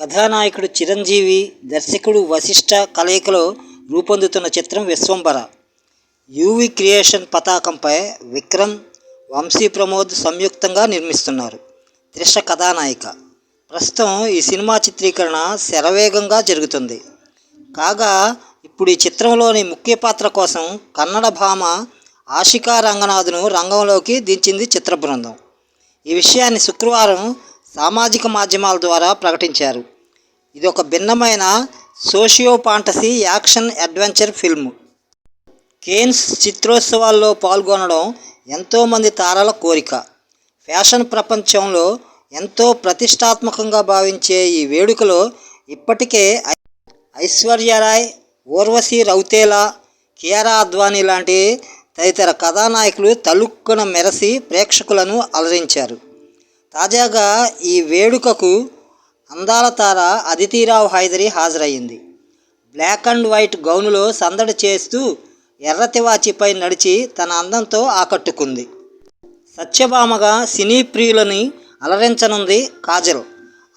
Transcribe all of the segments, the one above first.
కథానాయకుడు చిరంజీవి దర్శకుడు వశిష్ఠ కలయికలో రూపొందుతున్న చిత్రం విశ్వంభర. యూవి క్రియేషన్ పతాకంపై విక్రమ్ వంశీ ప్రమోద్ సంయుక్తంగా నిర్మిస్తున్నారు. త్రిష కథానాయిక. ప్రస్తుతం ఈ సినిమా చిత్రీకరణ శరవేగంగా జరుగుతుంది. కాగా ఇప్పుడు ఈ చిత్రంలోని ముఖ్య పాత్ర కోసం కన్నడ భామ ఆశికా రంగనాథ్ను రంగంలోకి దించింది చిత్ర బృందం. ఈ విషయాన్ని శుక్రవారం సామాజిక మాధ్యమాల ద్వారా ప్రకటించారు. ఇది ఒక భిన్నమైన socio fantasy action adventure film. Cannes చిత్రోత్సవాల్లో పాల్గొనడం ఎంతోమంది తారల కోరిక. ఫ్యాషన్ ప్రపంచంలో ఎంతో ప్రతిష్టాత్మకంగా భావించే ఈ వేడుకలో ఇప్పటికే ఐశ్వర్యరాయ్ ఊర్వశి రౌతేలా కియారా అద్వానీ లాంటి తదితర కథానాయకులు తలుక్కున మెరసి ప్రేక్షకులను అలరించారు. తాజాగా ఈ వేడుకకు అందాల తార అదితిరావు హైదరి హాజరయ్యింది. బ్లాక్ అండ్ వైట్ గౌనులో సందడి చేస్తూ ఎర్రతివాచిపై నడిచి తన అందంతో ఆకట్టుకుంది. సత్యభామగా సినీ ప్రియులని అలరించనుంది కాజల్.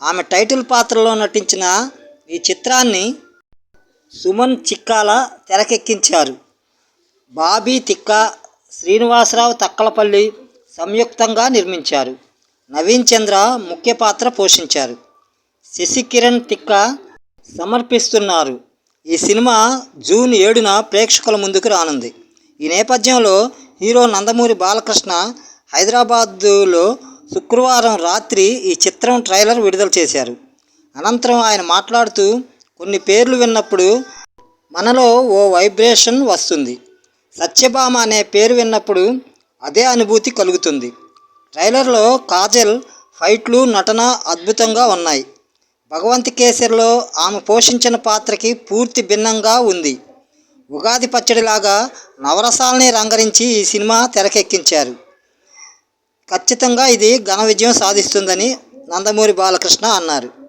ఆమె టైటిల్ పాత్రలో నటించిన ఈ చిత్రాన్ని సుమన్ చిక్కాల తెరకెక్కించారు. బాబీ తిక్క శ్రీనివాసరావు తక్కలపల్లి సంయుక్తంగా నిర్మించారు. నవీన్ చంద్ర ముఖ్య పాత్ర పోషించారు. శశికిరణ్ తిక్క సమర్పిస్తున్నారు. ఈ సినిమా జూన్ ఏడున ప్రేక్షకుల ముందుకు రానుంది. ఈ నేపథ్యంలో హీరో నందమూరి బాలకృష్ణ హైదరాబాదులో శుక్రవారం రాత్రి ఈ చిత్రం ట్రైలర్ విడుదల చేశారు. అనంతరం ఆయన మాట్లాడుతూ కొన్ని పేర్లు విన్నప్పుడు మనలో ఓ వైబ్రేషన్ వస్తుంది. సత్యభామ అనే పేరు విన్నప్పుడు అదే అనుభూతి కలుగుతుంది. ట్రైలర్లో కాజల్ ఫైట్లు నటన అద్భుతంగా ఉన్నాయి. భగవంత్ కేసరిలో ఆమె పోషించిన పాత్రకి పూర్తి భిన్నంగా ఉంది. ఉగాది పచ్చడిలాగా నవరసాలని రంగరించి ఈ సినిమా తెరకెక్కించారు. ఖచ్చితంగా ఇది ఘన విజయం సాధిస్తుందని నందమూరి బాలకృష్ణ అన్నారు.